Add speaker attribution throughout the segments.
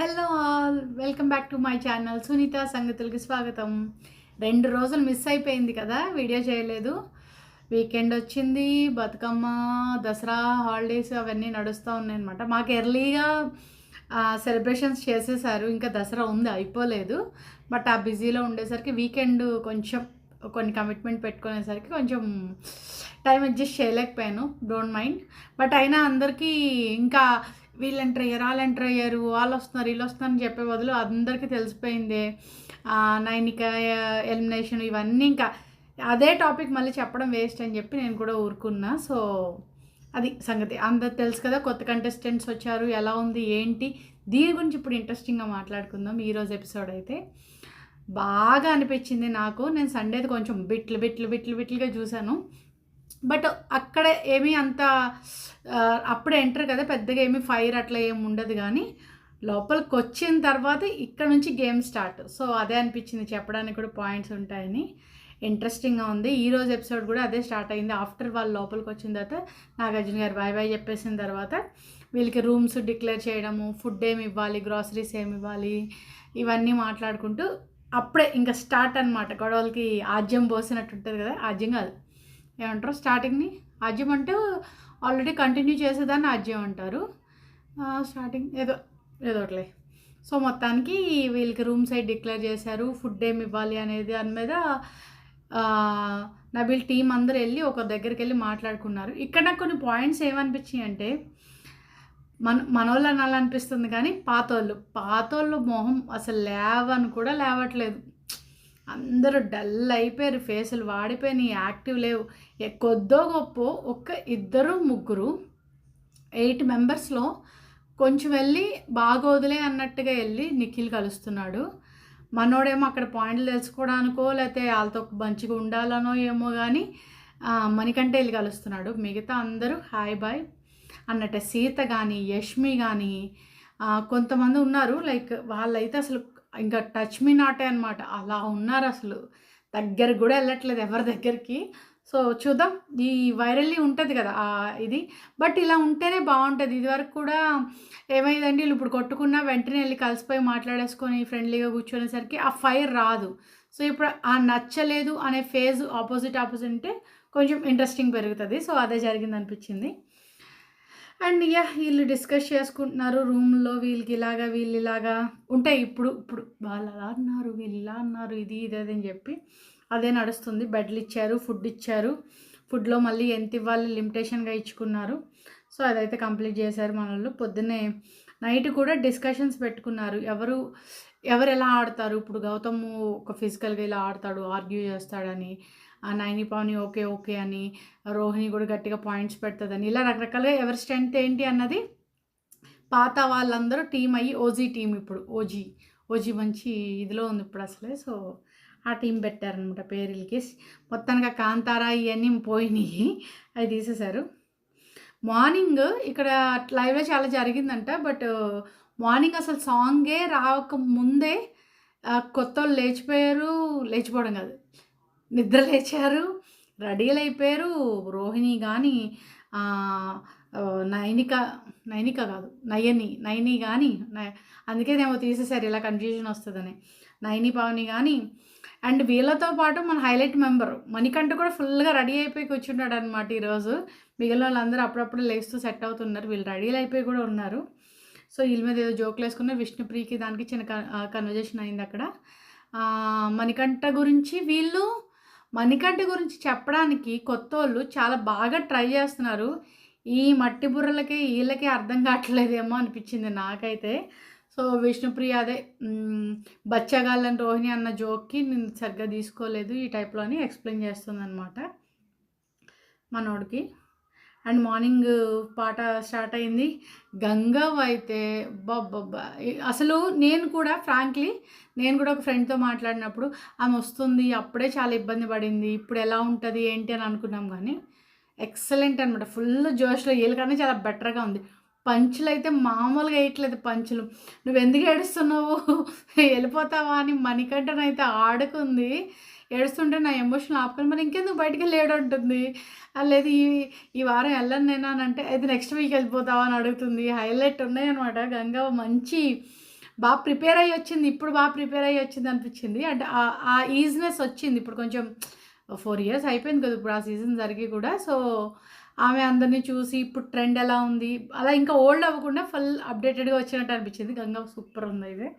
Speaker 1: Hello all welcome back to my channel. Sunitha సంగతులకి స్వాగతం. రెండు రోజులు మిస్ అయిపోయింది కదా వీడియో చేయలేదు. వీకెండ్ వచ్చింది బతుకమ్మ దసరా హాలిడేస్ అవన్నీ నడుస్తూ ఉన్నాయన్నమాట. మాకు ఎర్లీగా సెలబ్రేషన్స్ చేసేసారు. ఇంకా దసరా ఉంది అయిపోలేదు. బట్ ఆ బిజీలో ఉండేసరికి వీకెండ్ కొంచెం కొన్ని కమిట్మెంట్ పెట్టుకునేసరికి కొంచెం టైం అడ్జస్ట్ చేయలేకపోయాను. Don't mind. బట్ అయినా అందరికీ ఇంకా వీళ్ళు ఎంటర్ అయ్యారు వాళ్ళు ఎంటర్ అయ్యారు వాళ్ళు వస్తున్నారు వీళ్ళు వస్తున్నారు చెప్పే బదులు అందరికీ తెలిసిపోయిందే. నైనిక ఎలిమినేషన్ ఇవన్నీ ఇంకా అదే టాపిక్ మళ్ళీ చెప్పడం వేస్ట్ అని చెప్పి నేను కూడా ఊరుకున్నా. సో అది సంగతి. అందరు తెలుసు కదా కొత్త కంటెస్టెంట్స్ వచ్చారు ఎలా ఉంది ఏంటి? దీని గురించి ఇప్పుడు ఇంట్రెస్టింగ్గా మాట్లాడుకుందాం ఈరోజు ఎపిసోడ్ అయితే. బాగా అనిపించింది నాకు. నేను సండేది కొంచెం బిట్లు బిట్లు బిట్లు బిట్లుగా చూశాను. బట్ అక్కడ ఏమీ అంత ఆ, అప్పుడే ఎంటర్ కదా పెద్దగా ఏమీ ఫైర్ అట్లా ఏమి ఉండదు కానీ లోపలికి వచ్చిన తర్వాత ఇక్కడ నుంచి గేమ్ స్టార్ట్. సో అదే అనిపించింది చెప్పడానికి కూడా పాయింట్స్ ఉంటాయని. ఇంట్రెస్టింగ్గా ఉంది. ఈ రోజు ఎపిసోడ్ కూడా అదే స్టార్ట్ అయింది. ఆఫ్టర్ వాళ్ళు లోపలికి వచ్చిన తర్వాత నాగార్జున గారు బాయ్ బాయ్ చెప్పేసిన తర్వాత వీళ్ళకి రూమ్స్ డిక్లేర్ చేయడము ఫుడ్ ఏమి ఇవ్వాలి గ్రాసరీస్ ఏమి ఇవ్వాలి ఇవన్నీ మాట్లాడుకుంటూ అప్పుడే ఇంకా స్టార్ట్ అనమాట గొడవలకి ఆజ్యం పోసినట్టు ఉంటుంది కదా ఆజ్యం కాదు. ఏమంటారు స్టార్టింగ్ని అజ్యం అంటే ఆల్రెడీ కంటిన్యూ చేసేదాన్ని అజ్యం అంటారు. స్టార్టింగ్ ఏదో ఏదో సో మొత్తానికి వీళ్ళకి రూమ్ సైడ్ డిక్లేర్ చేశారు. ఫుడ్ ఏమి ఇవ్వాలి అనేది దాని మీద నా నబిల్ టీం అందరు వెళ్ళి ఒక దగ్గరికి వెళ్ళి మాట్లాడుకున్నారు. ఇక్కడ నాకు కొన్ని పాయింట్స్ ఏమనిపించాయి అంటే మన మనోళ్ళు అనాలనిపిస్తుంది కానీ పాతోళ్ళు పాతోళ్ళు మొహం అసలు లేవని కూడా లేవట్లేదు. అందరూ డల్ అయిపోయారు ఫేసులు వాడిపోయినాయి యాక్టివ్ లేవు. ఎ- కొద్దో గొప్ప ఒక్క ఇద్దరు ముగ్గురు ఎయిట్ మెంబర్స్లో కొంచెం వెళ్ళి బాగోదులే అన్నట్టుగా వెళ్ళి నిఖిల్ కలుస్తున్నాడు. మనోడేమో అక్కడ పాయింట్లు తెలుసుకోవడానికో లేకపోతే వాళ్ళతో మంచిగా ఉండాలనో ఏమో కానీ మనకంటే వెళ్ళి కలుస్తున్నాడు. మిగతా అందరూ హాయ్ బాయ్ అన్నట్టు సీత కానీ యష్మి కానీ కొంతమంది ఉన్నారు. లైక్ వాళ్ళైతే అసలు ఇంకా టచ్ మీ నాటే అనమాట అలా ఉన్నారు అసలు. దగ్గర కూడా వెళ్ళట్లేదు ఎవరి దగ్గరికి. సో చూద్దాం. ఈ వైరల్లీ ఉంటుంది కదా ఇది. బట్ ఇలా ఉంటేనే బాగుంటుంది. ఇదివరకు కూడా ఏమైందండి? వీళ్ళు ఇప్పుడు కొట్టుకున్నా వెంటనే వెళ్ళి కలిసిపోయి మాట్లాడేసుకొని ఫ్రెండ్లీగా కూర్చునేసరికి ఆ ఫైర్ రాదు. సో ఇప్పుడు ఆ నచ్చలేదు అనే ఫేజ్ ఆపోజిట్ ఆపోజిట్ ఉంటే కొంచెం ఇంట్రెస్టింగ్ పెరుగుతుంది. సో అదే జరిగింది అనిపించింది అండ్ యా వీళ్ళు డిస్కస్ చేసుకుంటున్నారు రూమ్లో వీళ్ళకి ఇలాగా వీళ్ళు ఇలాగా. ఉంటాయి ఇప్పుడు ఇప్పుడు వాళ్ళు అలా అన్నారు వీళ్ళు ఇలా అన్నారు ఇది ఇది అది అని చెప్పి అదే నడుస్తుంది. బెడ్లు ఇచ్చారు ఫుడ్ ఇచ్చారు. ఫుడ్లో మళ్ళీ ఎంత ఇవ్వాలి లిమిటేషన్గా ఇచ్చుకున్నారు. సో అదైతే కంప్లీట్ చేశారు మన వాళ్ళు పొద్దున్నే నైట్ కూడా డిస్కషన్స్ పెట్టుకున్నారు. ఎవరు ఎవరు ఎలా ఆడతారు? ఇప్పుడు గౌతమ్ ఒక ఫిజికల్గా ఇలా ఆడతాడు ఆర్గ్యూ చేస్తాడని. నైని పావని ఓకే ఓకే అని రోహిణి కూడా గట్టిగా పాయింట్స్ పెడుతుందని ఇలా రకరకాలుగా ఎవరి స్ట్రెంత్ ఏంటి అన్నది పాత వాళ్ళందరూ టీం అయ్యి ఓజీ టీం ఇప్పుడు ఓజీ ఓజీ మంచి ఇదిలో ఉంది ఇప్పుడు అసలే సో ఆ టీం పెట్టారనమాట పేర్లకి మొత్తానికి ఆ కాంతారా ఇవన్నీ పోయినాయి అవి తీసేశారు. మార్నింగ్ ఇక్కడ లైవ్లో చాలా జరిగిందంట బట్ మార్నింగ్ అసలు సాంగే రాక ముందే కొత్త వాళ్ళు లేచిపోయారు లేచిపోవడం కాదు. నిద్ర లేచారు రెడీలు అయిపోయారు రోహిణి కానీ నైనిక నైనిక కాదు నయని నయని కానీ న- అందుకే నేమో తీసేసారు ఇలా కన్ఫ్యూజన్ వస్తుందని. నయని పావని కానీ అండ్ వీళ్ళతో పాటు మన హైలైట్ మెంబర్ మణికంఠ కూడా ఫుల్గా రెడీ అయిపోయి కూర్చున్నాడు అనమాట ఈరోజు. మిగిలిన వాళ్ళందరూ అప్పుడప్పుడు లేస్తూ సెట్ అవుతున్నారు. వీళ్ళు రెడీలు అయిపోయి కూడా ఉన్నారు. సో వీళ్ళ మీద ఏదో జోకులు వేసుకున్న విష్ణుప్రియకి దానికి చిన్న కన్వర్జేషన్ అయింది అక్కడ. మణికంఠ గురించి వీళ్ళు మణికంఠ గురించి చెప్పడానికి కొత్త వాళ్ళు చాలా బాగా ట్రై చేస్తున్నారు. ఈ మట్టి బుర్రలకి వీళ్ళకి అర్థం కావట్లేదేమో అనిపించింది నాకైతే. సో విష్ణుప్రియ అదే బచ్చగాళ్ళని రోహిణి అన్న జోక్కి నేను సరిగ్గా తీసుకోలేదు ఈ టైప్లో అని ఎక్స్ప్లెయిన్ చేస్తుంది అనమాట మనోడికి. అండ్ మార్నింగ్ పాట స్టార్ట్ అయింది. గంగవ్వ అయితే బాబ్బా అసలు నేను కూడా ఫ్రాంక్లీ నేను కూడా ఒక ఫ్రెండ్తో మాట్లాడినప్పుడు ఆమె వస్తుంది అప్పుడే చాలా ఇబ్బంది పడింది ఇప్పుడు ఎలా ఉంటుంది ఏంటి? అని అనుకున్నాం కానీ ఎక్సలెంట్ అనమాట ఫుల్ జోష్లో వీళ్ళకన్నా చాలా బెటర్గా ఉంది. పంచులు అయితే మామూలుగా వేయట్లేదు పంచులు. నువ్వు ఎందుకు ఏడుస్తున్నావు? వెళ్ళిపోతావా? అని మణికంఠనైతే ఆడుకుంది. ఏడుస్తుంటే నా ఎమోషన్ ఆపుకొని మరి ఇంకెందుకు బయటికి వెళ్ళి ఉంటుంది లేదు ఈ ఈ వారం వెళ్ళను నేను అని అంటే అయితే నెక్స్ట్ వీక్ వెళ్ళిపోతావా? అని అడుగుతుంది. హైలైట్ ఉన్నాయన్నమాట. గంగా మంచి బాగా ప్రిపేర్ అయ్యి వచ్చింది. ఇప్పుడు బాగా ప్రిపేర్ అయ్యి వచ్చింది అనిపించింది. అంటే ఆ- ఆ ఈజినెస్ వచ్చింది. ఇప్పుడు కొంచెం ఫోర్ ఇయర్స్ అయిపోయింది కదా ఇప్పుడు ఆ సీజన్ జరిగి కూడా. సో ఆమె అందరినీ చూసి ఇప్పుడు ట్రెండ్ ఎలా ఉంది? అలా ఇంకా ఓల్డ్ అవ్వకుండా ఫుల్ అప్డేటెడ్గా వచ్చినట్టు అనిపించింది. గంగా సూపర్ ఉంది ఇది.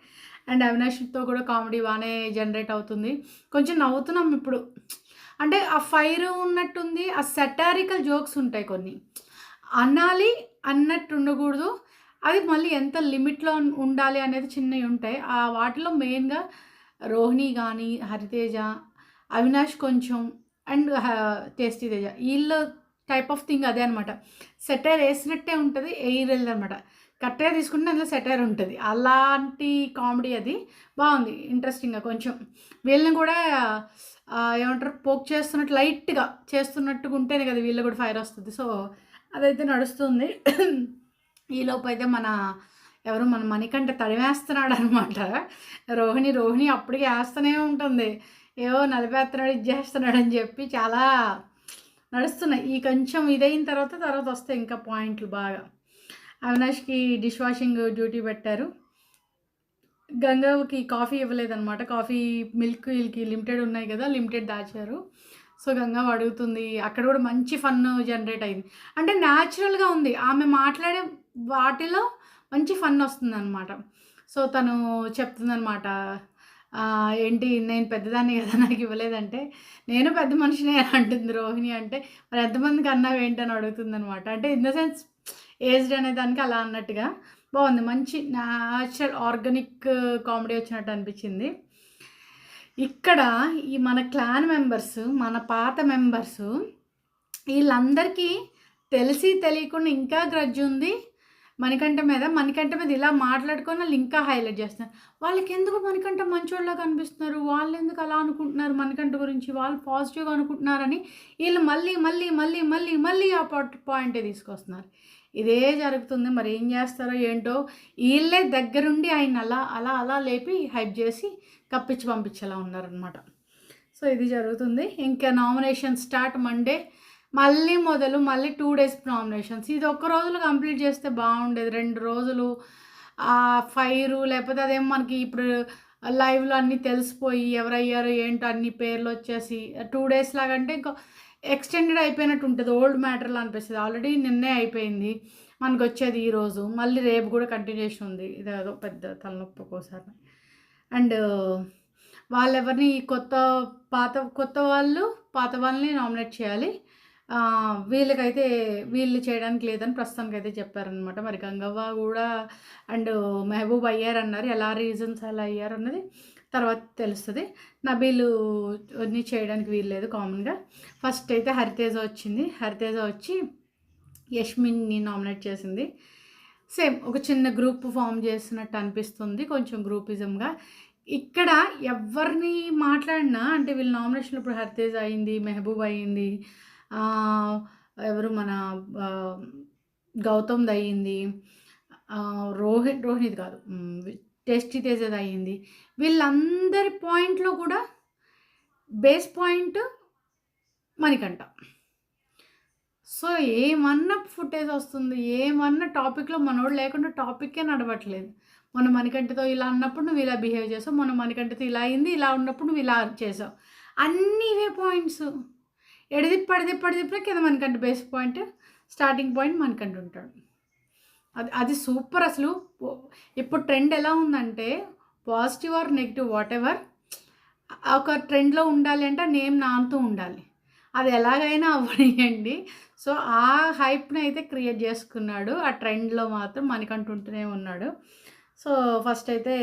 Speaker 1: అండ్ అవినాష్తో కూడా కామెడీ బాగానే జనరేట్ అవుతుంది. కొంచెం నవ్వుతున్నాం ఇప్పుడు. అంటే ఆ ఫైర్ ఉన్నట్టుంది ఆ సెటారికల్ జోక్స్ ఉంటాయి కొన్ని. అనాలి అన్నట్టు ఉండకూడదు. అది మళ్ళీ ఎంత లిమిట్లో ఉండాలి అనేది చిన్నవి ఉంటాయి. ఆ వాటిలో మెయిన్గా రోహిణి కానీ హరితేజ అవినాష్ కొంచెం అండ్ టేస్టీ తేజ. వీళ్ళ టైప్ ఆఫ్ థింగ్ అదే అనమాట సెటైర్ వేసినట్టే ఉంటుంది ఎయిర్ అనమాట కరెక్ట్గా తీసుకుంటే అందులో సెటైర్ ఉంటుంది. అలాంటి కామెడీ అది. బాగుంది. ఇంట్రెస్టింగ్గా కొంచెం. వీళ్ళని కూడా ఏమంటారు పోక్ చేస్తున్నట్టు లైట్గా చేస్తున్నట్టుగా ఉంటేనే కదా వీళ్ళు కూడా ఫైర్ వస్తుంది. సో అదైతే నడుస్తుంది. ఈలోపు అయితే మన ఎవరు మన మణికంటే తడివేస్తున్నాడు అనమాట రోహిణి రోహిణి అప్పటికి వేస్తూనే ఉంటుంది. ఏవో నలిపేస్తున్నాడు ఇచ్చేస్తున్నాడు అని చెప్పి చాలా నడుస్తున్నాయి. ఈ కొంచెం ఇదైన తర్వాత తర్వాత వస్తాయి ఇంకా పాయింట్లు బాగా. అవినాష్కి డిష్ వాషింగ్ డ్యూటీ పెట్టారు. గంగవ్వకి కాఫీ ఇవ్వలేదన్నమాట. కాఫీ మిల్క్ వీళ్ళకి లిమిటెడ్ ఉన్నాయి కదా లిమిటెడ్ దాచారు. సో గంగవ్వ అడుగుతుంది అక్కడ కూడా మంచి ఫన్ జనరేట్ అయింది. అంటే న్యాచురల్గా ఉంది. ఆమె మాట్లాడే వాటిలో మంచి ఫన్ వస్తుంది అనమాట సో తను చెప్తుందనమాట ఏంటి నేను పెద్దదాన్ని కదా నాకు ఇవ్వలేదంటే. నేను పెద్ద మనిషినే అని అంటుంది రోహిణి అంటే మరి ఎంతమందికి అన్నావు ఏంటని అడుగుతుంది అనమాట అంటే ఇన్ ద సెన్స్ ఏజ్డ్ అనే దానికి అలా అన్నట్టుగా. బాగుంది. మంచి న్యాచురల్ ఆర్గానిక్ కామెడీ వచ్చినట్టు అనిపించింది. ఇక్కడ ఈ మన క్లాన్ మెంబర్స్ మన పాత మెంబర్స్ వీళ్ళందరికీ తెలిసి తెలియకుండా ఇంకా గ్రడ్జ్ ఉంది. మణికంఠ మీద మణికంఠ మీద ఇలా మాట్లాడుకొని వాళ్ళు ఇంకా హైలైట్ చేస్తున్నారు. వాళ్ళకి ఎందుకు మణికంఠ మంచోళ్ళ కనిపిస్తున్నారు? వాళ్ళు ఎందుకు అలా అనుకుంటున్నారు మణికంఠ గురించి? వాళ్ళు పాజిటివ్గా అనుకుంటున్నారని వీళ్ళు మళ్ళీ మళ్ళీ మళ్ళీ మళ్ళీ మళ్ళీ ఆ పాయింటే తీసుకొస్తున్నారు. ఇదే జరుగుతుంది. మరి ఏం చేస్తారో ఏంటో వీళ్ళే దగ్గరుండి ఆయన అలా అలా అలా లేపి హైప్ చేసి కప్పించి పంపించేలా ఉన్నారనమాట సో ఇది జరుగుతుంది. ఇంకా నామినేషన్ స్టార్ట్ మండే. మళ్ళీ మొదలు మళ్ళీ టూ డేస్ నామినేషన్స్. ఇది ఒక్క రోజులు కంప్లీట్ చేస్తే బాగుండేది. రెండు రోజులు ఆ ఫైరు లేకపోతే అదేం మనకి ఇప్పుడు లైవ్లో అన్నీ తెలిసిపోయి ఎవరయ్యారు ఏంటో అన్ని పేర్లు వచ్చేసి టూ డేస్ లాగంటే ఇంకా ఎక్స్టెండెడ్ అయిపోయినట్టు ఉంటుంది ఓల్డ్ మ్యాటర్లో అనిపిస్తుంది. ఆల్రెడీ నిన్నే అయిపోయింది మనకు వచ్చేది ఈరోజు మళ్ళీ రేపు కూడా కంటిన్యూషన్ ఉంది ఇది ఏదో పెద్ద తలనొప్పి ఒక్కోసారి. అండ్ వాళ్ళెవరిని ఈ కొత్త పాత కొత్త వాళ్ళు పాత వాళ్ళని నామినేట్ చేయాలి. వీళ్ళకైతే వీళ్ళు చేయడానికి లేదని ప్రస్తుతానికి అయితే చెప్పారనమాట మరి గంగవ్వ కూడా అండ్ మెహబూబ్ అయ్యారన్నారు. ఎలా రీజన్స్ అలా అయ్యారు అన్నది తర్వాత తెలుస్తుంది. నబీలు అన్నీ చేయడానికి వీల్లేదు కామన్గా. ఫస్ట్ అయితే హరితేజ వచ్చింది. హరితేజ వచ్చి యష్మిన్ని నామినేట్ చేసింది. సేమ్ ఒక చిన్న గ్రూప్ ఫామ్ చేస్తున్నట్టు అనిపిస్తుంది. కొంచెం గ్రూపిజంగా. ఇక్కడ ఎవరిని మాట్లాడినా అంటే వీళ్ళు నామినేషన్ ఇప్పుడు హరితేజ్ అయింది మెహబూబ్ అయింది ఎవరు మన గౌతమ్ది అయ్యింది రోహిత్ రోహిత్ కాదు. టేస్టీ తేజది అయ్యింది. వీళ్ళందరి పాయింట్లో కూడా బేస్ పాయింట్ మణికంఠ. సో ఏమన్నా ఫుటేజ్ వస్తుంది ఏమన్నా టాపిక్లో మనోడు లేకుండా టాపిక్కే నడవట్లేదు. మొన్న మణికంఠతో ఇలా అన్నప్పుడు నువ్వు ఇలా బిహేవ్ చేసావు మొన్న మణికంఠతో ఇలా అయింది ఇలా ఉన్నప్పుడు నువ్వు ఇలా చేసావు. అన్నీ ఇవే పాయింట్స్. ఎడదిప్పి అడిదిప్పి అడిదిప్పిన కింద మనకంటే బేస్ పాయింట్ స్టార్టింగ్ పాయింట్ మనకంటే ఉంటాడు. అది అది సూపర్ అసలు. ఇప్పుడు ట్రెండ్ ఎలా ఉందంటే positive or negative whatever ఒక ట్రెండ్లో ఉండాలి అంటే నేమ్ నాంతూ ఉండాలి. అది ఎలాగైనా అవ్వనియండి. సో ఆ హైప్ని అయితే క్రియేట్ చేసుకున్నాడు. ఆ ట్రెండ్లో మాత్రం మణికంటుంటూనే ఉన్నాడు. సో ఫస్ట్ అయితే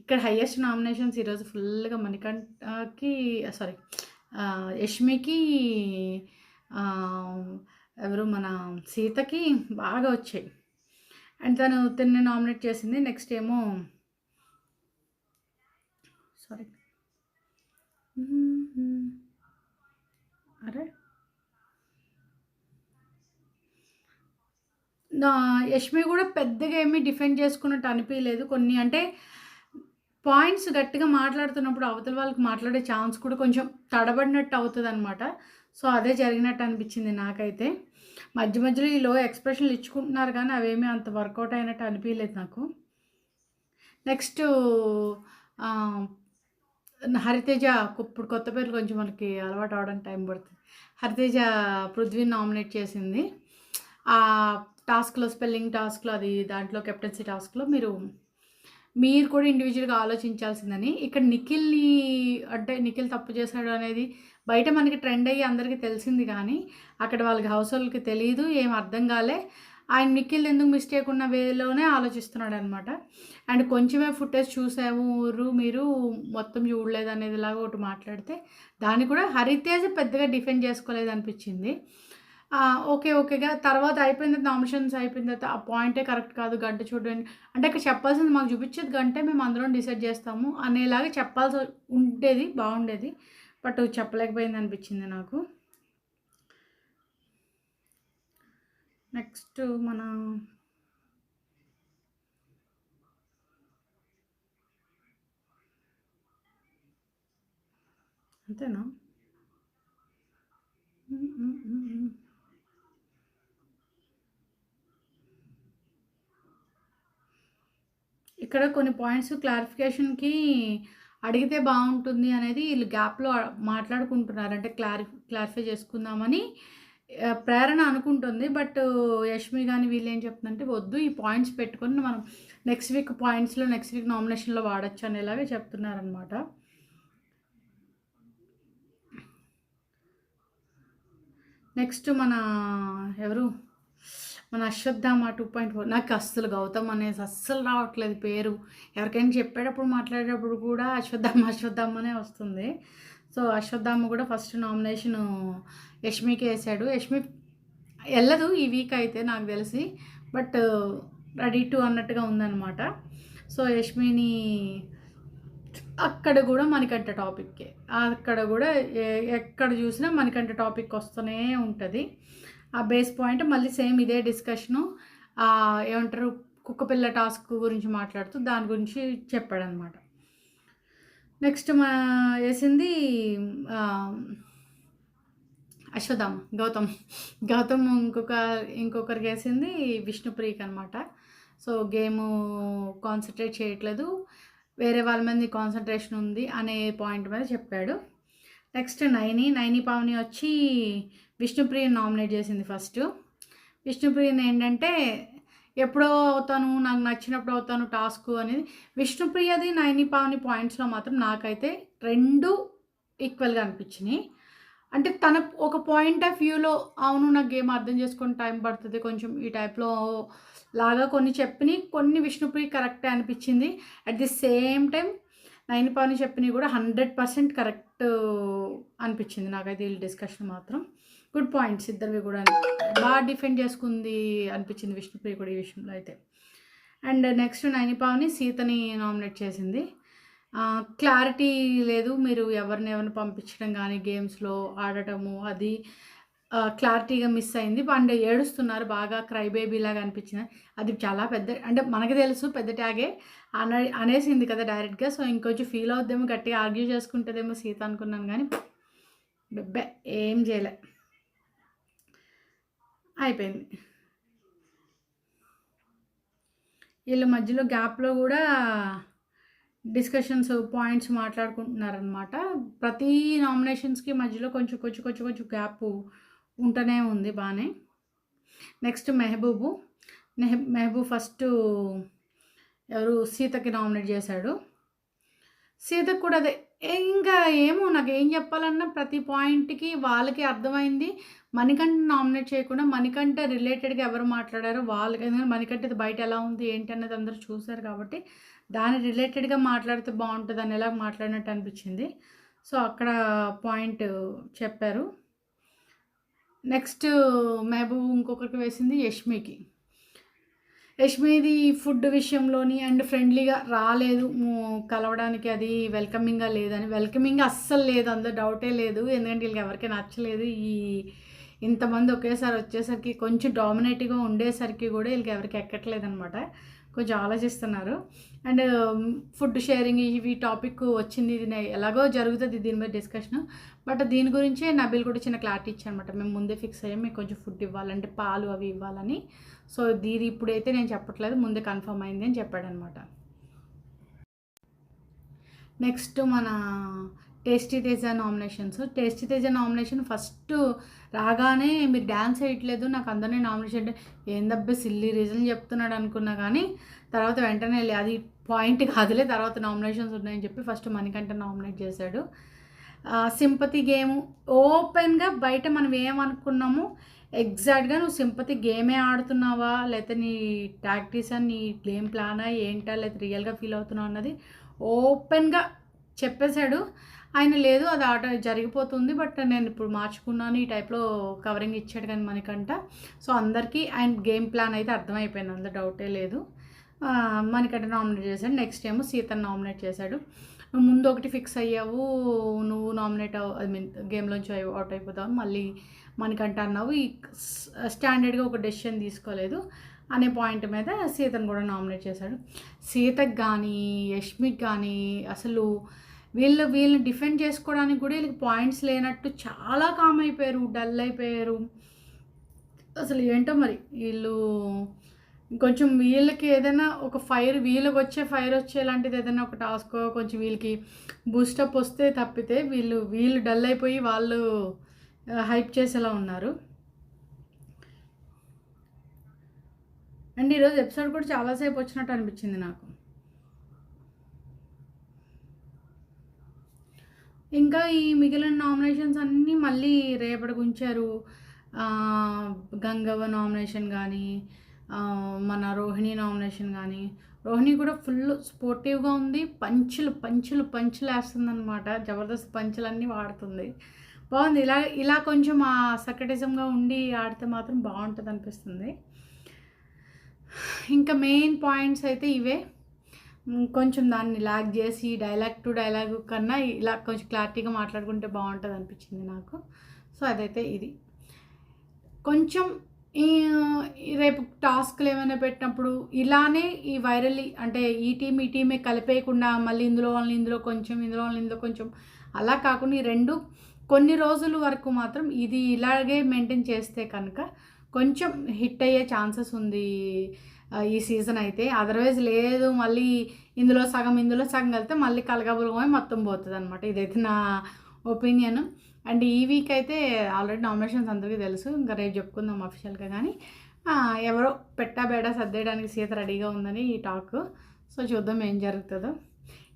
Speaker 1: ఇక్కడ హయ్యెస్ట్ నామినేషన్స్ ఈరోజు ఫుల్గా మణికంఠకి సారీ యష్మికి ఎవరు మన సీతకి బాగా వచ్చాయి. అండ్ తను తిన్న నామినేట్ చేసింది. నెక్స్ట్ ఏమో సారీ. అరే. నా యష్మి కూడా పెద్దగా ఏమీ డిఫెండ్ చేసుకున్నట్టు అనిపించలేదు కొన్ని. అంటే పాయింట్స్ గట్టిగా మాట్లాడుతున్నప్పుడు అవతల వాళ్ళకి మాట్లాడే ఛాన్స్ కూడా కొంచెం తడబడినట్టు అవుతుంది అనమాట సో అదే జరిగినట్టు అనిపించింది నాకైతే. మధ్య మధ్యలో ఈ లో ఎక్స్ప్రెషన్లు ఇచ్చుకుంటున్నారు కానీ అవేమీ అంత వర్కౌట్ అయినట్టు అనిపించలేదు నాకు. నెక్స్ట్ హరితేజ ఇప్పుడు కొత్త పేరు కొంచెం మనకి అలవాటు అవడానికి టైం పడుతుంది. హరితేజ పృథ్వీని నామినేట్ చేసింది. ఆ టాస్క్లో స్పెల్లింగ్ టాస్క్లో అది దాంట్లో కెప్టెన్సీ టాస్క్లో మీరు మీరు కూడా ఇండివిజువల్గా ఆలోచించాల్సిందని. ఇక్కడ నిఖిల్ని అంటే నిఖిల్ తప్పు చేశాడు అనేది బయట మనకి ట్రెండ్ అయ్యి అందరికీ తెలిసింది కానీ అక్కడ వాళ్ళకి హౌస్ హోల్డ్కి తెలియదు ఏం అర్థం కాలే. ఆయన నిఖిల్ ఎందుకు మిస్టేక్ ఉన్న వేలోనే ఆలోచిస్తున్నాడు అనమాట అండ్ కొంచెమే ఫుటేజ్ చూసాము ఊరు మీరు మొత్తం చూడలేదు అనేది లాగా ఒకటి మాట్లాడితే దాన్ని కూడా హరితేజ్ పెద్దగా డిఫెండ్ చేసుకోలేదు అనిపించింది. ఓకే ఓకేగా తర్వాత అయిపోయిన నామినేషన్స్ అయిపోయిన తర్వాత ఆ పాయింటే కరెక్ట్ కాదు గంట చూడండి. అంటే ఇక్కడ చెప్పాల్సింది మాకు చూపించేది గంటే మేము అందరం డిసైడ్ చేస్తాము అనేలాగా చెప్పాల్సి ఉండేది బాగుండేది. బట్ చెప్పలేకపోయింది అనిపించింది నాకు. నెక్స్ట్ మన అంతేనా? ఇక్కడ కొన్ని పాయింట్స్ క్లారిఫికేషన్కి అడిగితే బాగుంటుంది అనేది వీళ్ళు గ్యాప్లో మాట్లాడుకుంటున్నారు. అంటే క్లారి క్లారిఫై చేసుకుందామని ప్రేరణ అనుకుంటుంది. బట్ యష్మి కానీ వీళ్ళు ఏం చెప్తుందంటే వద్దు ఈ పాయింట్స్ పెట్టుకొని మనం నెక్స్ట్ వీక్ పాయింట్స్లో నెక్స్ట్ వీక్ నామినేషన్లో వాడచ్చు అనేలాగే చెప్తున్నారనమాట నెక్స్ట్ మన ఎవరు? మన అశ్వత్థామ టూ పాయింట్ ఫోర్. నాకు అస్సలు గౌతమ్ అనేది అస్సలు రావట్లేదు పేరు. ఎవరికైనా చెప్పేటప్పుడు మాట్లాడేటప్పుడు కూడా అశ్వత్థామ అశ్వత్థామ అనే వస్తుంది. సో అశ్వత్థామ కూడా ఫస్ట్ నామినేషన్ యష్మికి వేసాడు. యష్మి వెళ్ళదు ఈ వీక్ అయితే నాకు తెలిసి బట్ రెడీ టు అన్నట్టుగా ఉందన్నమాట. సో యష్మిని అక్కడ కూడా మనకంటే టాపిక్కే. అక్కడ కూడా ఎక్కడ చూసినా మనకంటే టాపిక్ వస్తూనే ఉంటుంది. ఆ బేస్ పాయింట్ మళ్ళీ సేమ్ ఇదే డిస్కషను ఏమంటారు కుక్కపిల్ల టాస్క్ గురించి మాట్లాడుతూ దాని గురించి చెప్పాడనమాట. నెక్స్ట్ మా వేసింది అశ్వథామ్ గౌతమ్. గౌతమ్ ఇంకొక ఇంకొకరికి వేసింది విష్ణుప్రియకి అనమాట. సో గేమ్ కాన్సన్ట్రేట్ చేయట్లేదు. వేరే వాళ్ళ మీద కాన్సన్ట్రేషన్ ఉంది అనే పాయింట్ మీద చెప్పాడు. నెక్స్ట్ నైని నైని పావని వచ్చి విష్ణుప్రియని నామినేట్ చేసింది ఫస్ట్. విష్ణుప్రియని ఏంటంటే ఎప్పుడో అవుతాను నాకు నచ్చినప్పుడు అవుతాను టాస్క్ అనేది. విష్ణుప్రియది నైని పావని పాయింట్స్లో మాత్రం నాకైతే రెండు ఈక్వల్గా అనిపించినాయి. అంటే తన ఒక పాయింట్ ఆఫ్ వ్యూలో అవును నాకు గేమ్ అర్థం చేసుకొని టైం పడుతుంది కొంచెం ఈ టైప్లో లాగా కొన్ని చెప్పినవి కొన్ని విష్ణుప్రియ కరెక్టే అనిపించింది. At the same time nine Pavani చెప్పినవి కూడా హండ్రెడ్ పర్సెంట్ కరెక్ట్ అనిపించింది నాకైతే వీళ్ళ డిస్కషన్ మాత్రం. గుడ్ పాయింట్స్ ఇద్దరివి కూడా బాగా డిఫెండ్ చేసుకుంది అనిపించింది విష్ణుప్రియ కూడా ఈ విషయంలో అయితే. అండ్ నెక్స్ట్ నైనిపావని సీతని నామినేట్ చేసింది. క్లారిటీ లేదు మీరు ఎవరిని ఎవరిని పంపించడం కానీ గేమ్స్లో ఆడటము అది క్లారిటీగా మిస్ అయింది. అండ్ ఏడుస్తున్నారు బాగా క్రై బేబీ లాగా అనిపించింది. అది చాలా పెద్ద అంటే మనకి తెలుసు పెద్ద ట్యాగే అన అనేసింది కదా డైరెక్ట్గా సో ఇంకొంచెం ఫీల్ అవుద్దేమో గట్టిగా ఆర్గ్యూ చేసుకుంటుందేమో సీత అనుకున్నాను కానీ బెబ్బే ఏం చేయలే. అయిపోయింది. వీళ్ళ మధ్యలో గ్యాప్లో కూడా డిస్కషన్స్ పాయింట్స్ మాట్లాడుకుంటున్నారనమాట ప్రతి నామినేషన్స్కి మధ్యలో కొంచెం కొంచెం కొంచెం కొంచెం గ్యాప్ ఉంటూనే ఉంది బాగానే నెక్స్ట్ మెహబూబు. మెహబూబ్ ఫస్ట్ ఎవరు? సీతకి నామినేట్ చేశాడు. సీతకు కూడా అదే ఇంకా ఏమో నాకు ఏం చెప్పాలన్నా ప్రతి పాయింట్కి వాళ్ళకి అర్థమైంది. మణికంఠ నామినేట్ చేయకుండా మణికంఠ రిలేటెడ్గా ఎవరు మాట్లాడారో వాళ్ళకి ఎందుకంటే మణికంఠ బయట ఎలా ఉంది ఏంటి అనేది అందరూ చూశారు కాబట్టి దాని రిలేటెడ్గా మాట్లాడితే బాగుంటుంది అని ఎలా మాట్లాడినట్టు అనిపించింది. సో అక్కడ పాయింట్ చెప్పారు. నెక్స్ట్ మహబూబ్ ఇంకొకరికి వేసింది యష్మికి. యష్మిది ఫుడ్ విషయంలోని అండ్ ఫ్రెండ్లీగా రాలేదు. కలవడానికి అది వెల్కమింగ్గా లేదని. వెల్కమింగ్ అస్సలు లేదు. అందులో డౌటే లేదు. ఎందుకంటే వీళ్ళకి ఎవరికి నచ్చలేదు. ఈ ఇంతమంది ఒకేసారి వచ్చేసరికి కొంచెం డామినేటివ్గా ఉండేసరికి కూడా వీళ్ళకి ఎవరికి ఎక్కట్లేదు అనమాట కొంచెం ఆలోచిస్తున్నారు. అండ్ ఫుడ్ షేరింగ్ ఇవి టాపిక్ వచ్చింది ఇది ఎలాగో జరుగుతుంది దీని మీద డిస్కషన్. బట్ దీని గురించే నబిల్ కూడా చిన్న క్లారిటీ ఇచ్చానమాట మేము ముందే ఫిక్స్ అయ్యాం మీకు కొంచెం ఫుడ్ ఇవ్వాలంటే పాలు అవి ఇవ్వాలని. సో దీని ఇప్పుడైతే నేను చెప్పట్లేదు ముందే కన్ఫర్మ్ అయింది అని చెప్పాడనమాట నెక్స్ట్ మన tasty Teja nominations. Tasty Teja nomination first రాగానే మీరు డ్యాన్స్ వేయట్లేదు నాకు అందరినీ నామినేషన్ ఏందబ్బే సిల్లీ రీజన్ చెప్తున్నాడు అనుకున్నా కానీ తర్వాత వెంటనే వెళ్ళి అది పాయింట్ కాదులే తర్వాత నామినేషన్స్ ఉన్నాయని చెప్పి ఫస్ట్ మణికంఠ నామినేట్ చేశాడు. సింపతి గేమ్ ఓపెన్గా బయట మనం ఏమనుకున్నాము ఎగ్జాక్ట్గా నువ్వు సింపతి గేమే ఆడుతున్నావా లేకపోతే నీ టాక్టీస్ అని నీ గేమ్ ప్లానా ఏంటా లేకపోతే రియల్గా ఫీల్ అవుతున్నావు అన్నది ఓపెన్గా చెప్పేశాడు. ఆయన లేదు అది ఆట జరిగిపోతుంది బట్ నేను ఇప్పుడు మార్చుకున్నాను ఈ టైప్లో కవరింగ్ ఇచ్చాడు కానీ మనకంట. సో అందరికీ ఆయన గేమ్ ప్లాన్ అయితే అర్థమైపోయింది అందులో డౌటే లేదు. మనకంటే నామినేట్ చేశాడు. నెక్స్ట్ ఏమో సీతను నామినేట్ చేశాడు. ముందు ఒకటి ఫిక్స్ అయ్యావు నువ్వు నామినేట్ అవ్ ఐ మీన్ గేమ్లోంచి అవుట్ అయిపోతావు మళ్ళీ మనకంట అన్నావు. ఈ స్టాండర్డ్గా ఒక డెసిషన్ తీసుకోలేదు అనే పాయింట్ మీద సీతను కూడా నామినేట్ చేశాడు. సీతకు కానీ యష్మికి కానీ అసలు వీళ్ళు వీళ్ళని డిఫెండ్ చేసుకోవడానికి కూడా వీళ్ళకి పాయింట్స్ లేనట్టు చాలా కామ్ అయిపోయారు డల్ అయిపోయారు. అసలు ఏంటో మరి వీళ్ళు కొంచెం వీళ్ళకి ఏదైనా ఒక ఫైర్ వీళ్ళకి వచ్చే ఫైర్ వచ్చేలాంటిది ఏదైనా ఒక టాస్క్ కొంచెం వీళ్ళకి బూస్టప్ వస్తే తప్పితే వీళ్ళు వీళ్ళు డల్ అయిపోయి వాళ్ళు హైప్ చేసేలా ఉన్నారు. అండ్ ఈరోజు ఎపిసోడ్ కూడా చాలాసేపు వచ్చినట్టు అనిపించింది నాకు. ఇంకా ఈ మిగిలిన నామినేషన్స్ అన్నీ మళ్ళీ రేపటికి ఉంచారు గంగవ్వ నామినేషన్ కానీ మన రోహిణి నామినేషన్ కానీ రోహిణి కూడా ఫుల్ స్పోర్టివ్గా ఉంది. పంచులు పంచులు పంచులు వేస్తుంది అనమాట జబర్దస్త్ పంచులన్నీ వాడుతుంది. బాగుంది. ఇలా ఇలా కొంచెం ఆ సకటిజంగా ఉండి ఆడితే మాత్రం బాగుంటుంది అనిపిస్తుంది ఇంకా మెయిన్ పాయింట్స్ అయితే ఇవే. కొంచెం దాన్ని లాగ్ చేసి డైలాగ్ టు డైలాగ్ కన్నా ఇలా కొంచెం క్లారిటీగా మాట్లాడుకుంటే బాగుంటుంది అనిపించింది నాకు. సో అదైతే ఇది. కొంచెం రేపు టాస్క్లు ఏమైనా పెట్టినప్పుడు ఇలానే ఈ వైరల్ అంటే ఈ టీం ఈ టీమే కలిపేయకుండా మళ్ళీ ఇందులో వాళ్ళని ఇందులో కొంచెం ఇందులో వాళ్ళని ఇందులో కొంచెం అలా కాకుండా ఈ రెండు కొన్ని రోజుల వరకు మాత్రం ఇది ఇలాగే మెయింటైన్ చేస్తే కనుక కొంచెం హిట్ అయ్యే ఛాన్సెస్ ఉంది ఈ సీజన్ అయితే. అదర్వైజ్ లేదు మళ్ళీ ఇందులో సగం ఇందులో సగం కలితే మళ్ళీ కలగబులమై మొత్తం పోతుంది అనమాట ఇదైతే నా ఒపీనియన్. అండ్ ఈ వీక్ అయితే ఆల్రెడీ నామినేషన్స్ అందరికీ తెలుసు. ఇంకా రేపు చెప్పుకుందాం అఫీషియల్గా కానీ ఎవరో పెట్టా బేడా సర్దేయడానికి సీత రెడీగా ఉందని ఈ టాక్ సో చూద్దాం ఏం జరుగుతుందో.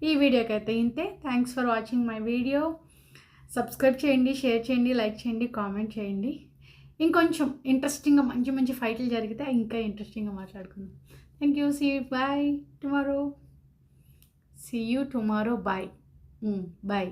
Speaker 1: ఈ వీడియోకి అయితే ఇంతే. Thanks for watching my video subscribe చేయండి షేర్ చేయండి లైక్ చేయండి కామెంట్ చేయండి. ఇంకొంచెం ఇంట్రెస్టింగ్గా మంచి మంచి ఫైట్లు జరిగితే ఇంకా ఇంట్రెస్టింగ్గా మాట్లాడుకుందాం. Thank you see bye tomorrow see you tomorrow bye bye